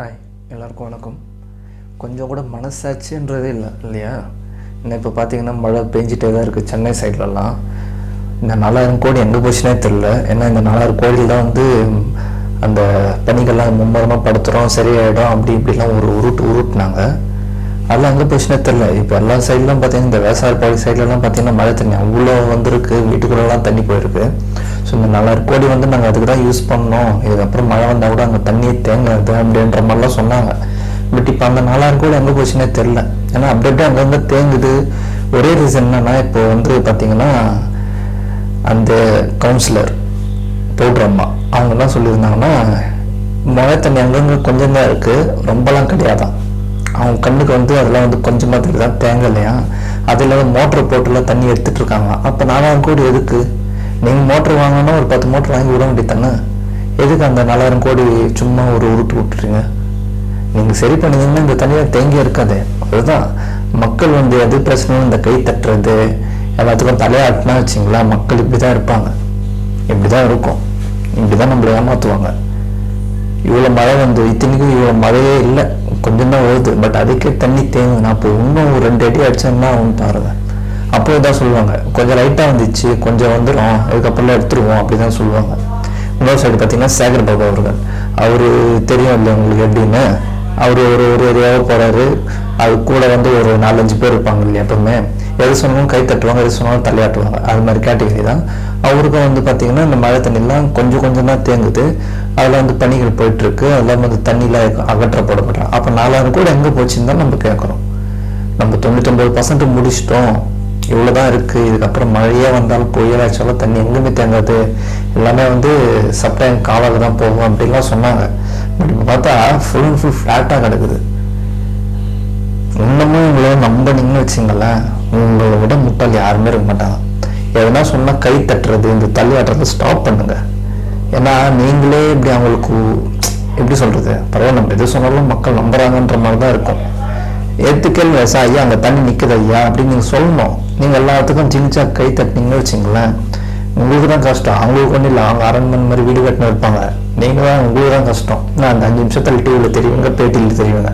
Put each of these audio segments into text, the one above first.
Hi எல்லாருக்கும் வணக்கம். கொஞ்சம் கூட மனசாட்சின்றதே இல்லை இல்லையா? இன்னும் இப்போ பார்த்தீங்கன்னா மழை பெஞ்சிட்டே தான் இருக்குது சென்னை சைட்லலாம். இந்த நாலாயிரம் கோடி எங்கே போச்சுனே தெரில ஏன்னா இந்த நாலாயிரம் கோடியில் தான் வந்து அந்த பணிகள்லாம் மும்மரமாக படுத்துகிறோம் சரியாயிடும் அப்படி இப்படிலாம் ஒரு உருட்டு உருட்டுனாங்க. அதெல்லாம் எங்கே போச்சுனே தெரில இப்போ எல்லா சைட்லாம் பார்த்தீங்கன்னா இந்த வேசார்பாடி சைட்லலாம் பார்த்தீங்கன்னா மழை தண்ணி அவ்வளோ வந்திருக்கு. வீட்டுக்குள்ளெல்லாம் தண்ணி போயிருக்கு. ஸோ இந்த நாலாயிரம் கோடி வந்து நாங்கள் அதுக்கு தான் யூஸ் பண்ணோம். இதுக்கப்புறம் மழை வந்தால் கூட அங்கே தண்ணியே தேங்காது அப்படின்ற மாதிரிலாம் சொன்னாங்க. பட் இப்போ அந்த நாலாயிரம் கோடி எங்கே போச்சுன்னே தெரில ஏன்னா அப்படியே அங்கங்கே தேங்குது. ஒரே ரீசன் என்னன்னா இப்போ வந்து பார்த்தீங்கன்னா அந்த கவுன்சிலர் பவுட்ரு அம்மா அவங்க என்ன சொல்லியிருந்தாங்கன்னா மழை தண்ணி அங்கங்கே கொஞ்சம் தான் இருக்குது ரொம்பலாம் கிடையாதான். அவங்க கண்ணுக்கு வந்து அதெல்லாம் வந்து கொஞ்சமாக தெரியுதா? தேங்கலையா? அதில் மோட்டர் போட்டுலாம் தண்ணி எடுத்துட்டு இருக்காங்க அப்போ நாலாயிரம் கோடி எதுக்கு? நீங்கள் மோட்டர் வாங்கணும்னா ஒரு பத்து மோட்டர் வாங்கி விட வேண்டியதானே எதுக்கு அந்த நாலாயிரம் கோடி சும்மா ஒரு உருட்டு விட்டுறீங்க நீங்கள் சரி பண்ணீங்கன்னா இந்த தனியாக தேங்கி இருக்காது. அதுதான். மக்கள் வந்து எது பிரச்சனையும் இந்த கை தட்டுறது எல்லாத்துக்கும் தலையாட்டினா வச்சிங்களா மக்கள் இப்படி தான் இருப்பாங்க. இப்படி தான் இருக்கும். இப்படி தான் நம்மளை ஏமாற்றுவாங்க இவ்வளோ மழை வந்து இத்தனைக்கும் இவ்வளோ மழையே இல்லை. கொஞ்சம் தான் வருது பட் அதுக்கே தண்ணி தேங்குது நான் இப்போ இன்னும் ஒரு ரெண்டு அடி அடிச்சேன்னா அவன் பாருங்க. அப்போ தான் சொல்லுவாங்க. கொஞ்சம் லைட்டாக வந்துச்சு கொஞ்சம் வந்துடும் அதுக்கப்புறம் எடுத்துருவோம் அப்படி தான் சொல்லுவாங்க. இன்னொரு சைடு பார்த்தீங்கன்னா சேகர் பாபா அவர்கள். அவர் தெரியும் இல்லை உங்களுக்கு எப்படின்னு? அவர் ஒரு ஒரு ஏரியாவாக போகிறாரு அது கூட வந்து ஒரு நாலஞ்சு பேர் இருப்பாங்க இல்லையா எப்பவுமே. எது சொன்னாலும் கை தட்டுவாங்க எது சொன்னாலும் தலையாட்டுவாங்க. அது மாதிரி கேட்டகரி தான். அவருக்கும் வந்து பார்த்தீங்கன்னா இந்த மழை தண்ணிலாம் கொஞ்சம் கொஞ்சம் தான் தேங்குது. அதில் வந்து பணிகள் போயிட்டுருக்கு. அதெல்லாம் வந்து தண்ணியில் அகற்றப்படப்படுறாங்க அப்போ நாலாயிரம் கூட எங்கே போச்சுன்னு தான் நம்ம கேட்குறோம். நம்ம தொண்ணூத்தொம்பது பர்சன்ட் முடிச்சிட்டோம். இவ்வளோ தான் இருக்குது இதுக்கப்புறம் மழையே வந்தாலும் புயல் அடிச்சாலும் தண்ணி எங்கேயுமே தேங்காது எல்லாமே வந்து சப்டைம் காவாக தான் போகும் அப்படின்லாம் சொன்னாங்க. பட் இப்போ பார்த்தா ஃபுல் அண்ட் ஃபுல் ஃப்ளாட்டாக கிடக்குது. இன்னமும் உங்களை நம்பினீங்கன்னு வச்சுங்களேன் உங்களை விட முட்டாள் யாருமே இருக்க மாட்டாங்க. எதனா சொன்னால் கை தட்டுறது இந்த தள்ளி ஆட்டுறதை ஸ்டாப் பண்ணுங்க. ஏன்னா நீங்களே இப்படி அவங்களுக்கு எப்படி சொல்கிறது பரவாயில்ல நம்ம எது சொன்னாலும் மக்கள் நம்புறாங்கன்ற மாதிரி தான் இருக்கும். ஏற்றுக்கல் சார் ஐயா அங்கே தண்ணி நிற்குது ஐயா அப்படின்னு நீங்கள் சொல்லணும். நீங்கள் எல்லாத்துக்கும் சின்னிச்சா கை தட்டினீங்கன்னு வச்சுங்களேன் உங்களுக்கு தான் கஷ்டம். அவங்களுக்கு ஒன்றும் இல்லை. அவங்க அரண்மனை மாதிரி வீடு கட்டினு இருப்பாங்க. நீங்கள் தான் உங்களுக்கு தான் கஷ்டம். நான் அந்த அஞ்சு நிமிஷத்தில் டிவியில் தெரியுங்க பேட்டியில் தெரியுங்க.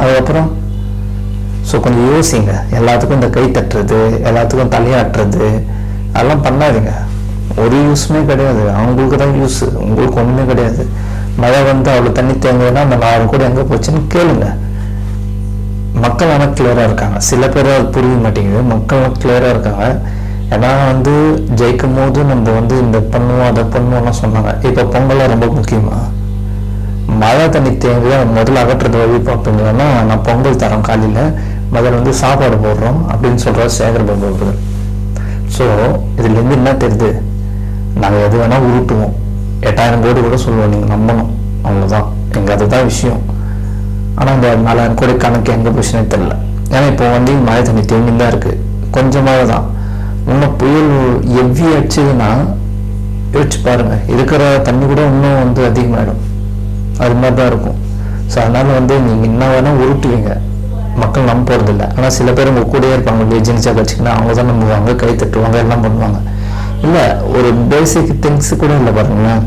அதுக்கப்புறம் ஸோ கொஞ்சம் யோசிங்க. எல்லாத்துக்கும் இந்த கை தட்டுறது எல்லாத்துக்கும் தலையாட்டுறது அதெல்லாம் பண்ணாதீங்க. ஒரு யூஸுமே கிடையாது. அவங்களுக்கு தான் யூஸ் உங்களுக்கு ஒன்றுமே கிடையாது. மழை வந்து அவ்வளோ தண்ணி தேங்குதுன்னா அந்த நாலு கூட எங்கே போச்சுன்னு கேளுங்க. மக்கள் ஆனால் கிளியராக இருக்காங்க. சில பேர் அது புரிய மாட்டேங்குது. மக்கள் கிளியராக இருக்காங்க. ஏன்னா வந்து ஜெயிக்கும் போது நம்ம வந்து இந்த பண்ணுவோம் அதை பண்ணுவோம்லாம் சொன்னாங்க. இப்போ பொங்கலாம் ரொம்ப முக்கியமாக மழை தண்ணி தேங்கி முதல்ல அகற்றுறது வழி பார்ப்பீங்கன்னா நான் பொங்கல் தரோம் காலையில். முதல்ல வந்து சாப்பாடு போடுறோம் அப்படின்னு சொல்கிற சேகர் பாபு அவர்கள். ஸோ இதுலேருந்து என்ன தெரியுது? நாங்கள் எது வேணால் உருட்டுவோம். எட்டாயிரம் கோடி கூட சொல்லுவோம். நீங்கள் நம்பணும். அவ்வளோதான் எங்கள் அதுதான் விஷயம். ஆனால் இந்த நாலாயிரம் கோடி கணக்கு எங்கே போச்சுன்னே தெரில ஏன்னா இப்போ வந்து மழை தண்ணி தேங்கி தான் இருக்குது கொஞ்சமாக தான். இன்னும் புயல் எவ்வி அடிச்சதுன்னா யோசிச்சு பாருங்கள் இருக்கிற தண்ணி கூட இன்னும் வந்து அதிகமாகிடும் அது மாதிரி தான் இருக்கும். ஸோ அதனால் வந்து நீங்கள் என்ன வேணால் உருட்டுவீங்க. மக்கள் நம்ப போகிறதில்ல ஆனால் சில பேர் உங்கள் கூடயே இருப்பாங்க. ஏஜென்சியாக ஜெனிச்சா அவங்க தான் நம்புவாங்க. கை தட்டுவாங்க எல்லாம் பண்ணுவாங்க. இல்லை ஒரு பேசிக் திங்ஸ் கூட இல்லை பாருங்களேன்.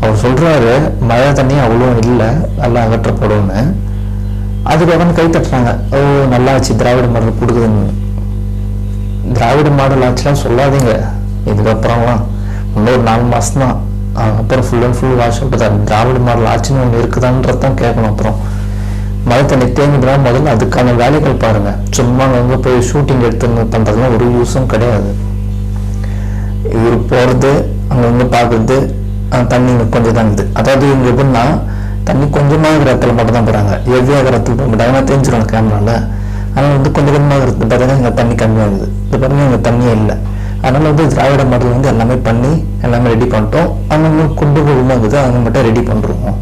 அவர் சொல்கிறாரு மழை தண்ணி அவ்வளோ இல்லை. நல்லா அகற்றப்படும்னு அதுக்கப்புறம் கை தட்டுறாங்க. ஓ நல்லா ஆச்சு திராவிட மாடல் கொடுக்குதுன்னு. திராவிட மாடல் ஆச்சுலாம் சொல்லாதீங்க. இதுக்கப்புறம்லாம். இன்னொரு நாலு மாதம் தான் அப்புறம் full and full wash out தான் திராவிட மாடல் ஆச்சுன்னு ஒன்று இருக்குதான்றது தான் கேட்கணும் அப்புறம். மதத்தை நித்தியங்கிறதா முதல்ல அதுக்கான வேலைகள் பாருங்க. சும்மா அங்கே போய் ஷூட்டிங் எடுத்து பண்ணுறதுலாம் ஒரு யூஸும் கிடையாது. இவர் போகிறது அங்கங்கே பார்க்குறது தண்ணி கொஞ்சம் தான் இருக்குது அதாவது இவங்க எப்படின்னா தண்ணி கொஞ்சமாக இருக்கிற இடத்துல மட்டும் தான் போகிறாங்க எவ்வியாக இடத்துல போக மாட்டாங்க. ஏன்னா தெரிஞ்சிடும் கேமராவில் ஆனால் வந்து கொஞ்சம் கொஞ்சமாக இருக்குது பார்த்தீங்கன்னா இங்கே தண்ணி கம்மியாகுது இது பாருங்க இங்கே தண்ணியே இல்லை. அதனால் வந்து திராவிட மாடல் வந்து எல்லாமே பண்ணி எல்லாமே ரெடி பண்ணிட்டோம். அவங்க கொண்டு போகும்போது அவங்க மட்டும் ரெடி பண்ணுறோம்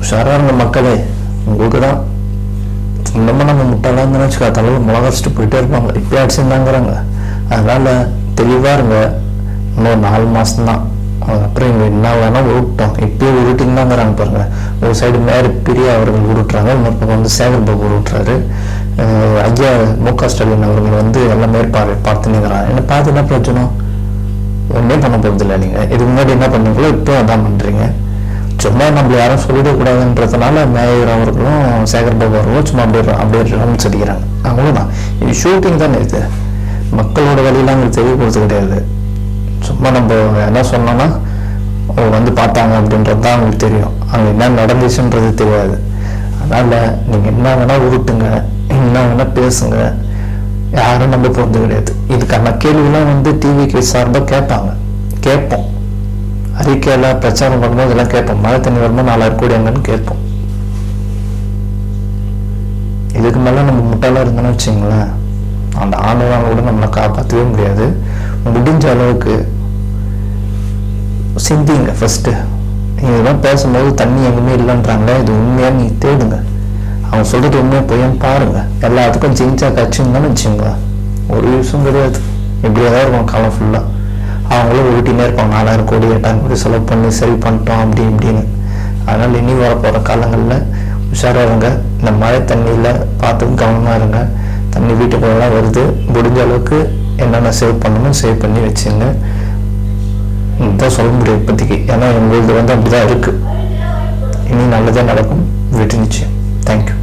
உஷாராக மக்களே. உங்களுக்கு தான். இன்னமும் நம்ம முட்டாளாக இருந்தோம்னு வச்சுக்கோ தலையில் போயிட்டே இருப்பாங்க. இப்போ அடிச்சுருந்தாங்கிறாங்க. அதனால தெளிவாக இருங்க. இன்னும் நாலு மாதம்தான் அப்புறம் அதுக்கப்புறம் இவங்க என்ன வேணால் உருட்டோம் இப்பயே உருட்டிங்கன்னாங்கிறாங்க பாருங்க ஒரு சைடு மேரி பிரியா அவர்கள் உருட்டுறாங்க இன்னொரு பக்கம் வந்து சேகர் பாபு உருட்டுறாரு ஐயா மு க ஸ்டாலின் அவர்கள் வந்து எல்லாம் மேற்பார்வை பார்த்து நிற்கிறாங்க என்ன பார்த்து என்ன பிரச்சனை ஒன்றே பண்ண போகிறதில்ல நீங்கள் இதுக்கு முன்னாடி என்ன பண்ணீங்களோ இப்போ அதான் பண்ணுறீங்க சும்மா நம்மள யாரும் சொல்லிடக்கூடாதுன்றதுனால மேயர் அவர்களும் சேகர் பாபு அவர்களும் சும்மா அப்படியே அப்படியே ரவுண்ட்ஸ் அடிக்கிறாங்க அவ்வளோதான் இது ஷூட்டிங் தானே இது மக்களோட வழியெல்லாம் அவங்களுக்கு தெரிய போகிறது கிடையாது சும்மா நம்ம என்ன சொன்னோம்னா அவங்க வந்து பார்த்தாங்க அப்படின்றது தான் அவங்களுக்கு தெரியும். அங்கே என்ன நடந்துச்சுன்றது தெரியாது. அதனால் நீங்கள் என்ன வேணால் உருட்டுங்க என்ன வேணால் பேசுங்க. யாரும் நம்ப போகிறது கிடையாது. இதுக்கான கேள்விலாம் வந்து டிவிக்கு சார்ந்தால் கேட்பாங்க. கேட்போம். அறிக்கையில் பிரச்சாரம் பண்ணும்போது இதெல்லாம் கேட்போம். மழை தண்ணி வரும்போது நாலாயிரம் கோடி எங்கன்னு கேட்போம். இதுக்கு மேலே நம்ம முட்டாளாக இருந்தோம்னு வச்சுங்களேன் அந்த ஆண்டவங்க கூட நம்மளை காப்பாற்றவே முடியாது. முடிஞ்ச அளவுக்கு சிந்திங்க ஃபஸ்ட்டு நீங்கள் இதெல்லாம் பேசும்போது தண்ணி எங்குமே இல்லைன்றாங்களே இது உண்மையாக நீ தேடுங்க. அவங்க சொல்கிறது உண்மையாக பொய்யான்னு பாருங்கள் எல்லாத்துக்கும் ஜெயிச்சா கட்சின்னு வச்சுங்க ஒரு யூஸும் கிடையாது. இப்படியே தான் இருக்கும் காலம் ஃபுல்லாக அவங்களும் உருட்டினே இருப்பாங்க. நாலாயிரம் கோடி எட்டாயிரம் கோடி செலவு பண்ணி சரி பண்ணிட்டோம் அப்படி இப்படின்னு. அதனால் இனி வரப்போகிற காலங்களில் உஷாராக இருங்க. இந்த மழை தண்ணியில் பார்த்து கவனமாக இருங்க. தண்ணி வீட்டுக்குள்ளெல்லாம் வருது. முடிஞ்ச அளவுக்கு என்னென்ன சேவ் பண்ணணுமோ சேவ் பண்ணி வச்சுங்க. இதுதான் சொல்ல முடியும் இப்போதைக்கு. ஏன்னா எங்களுக்கு வந்து அப்படிதான் இருக்கு. இனி நல்லதே நடக்கும். வெற்றி நிச்சயம். தேங்க்யூ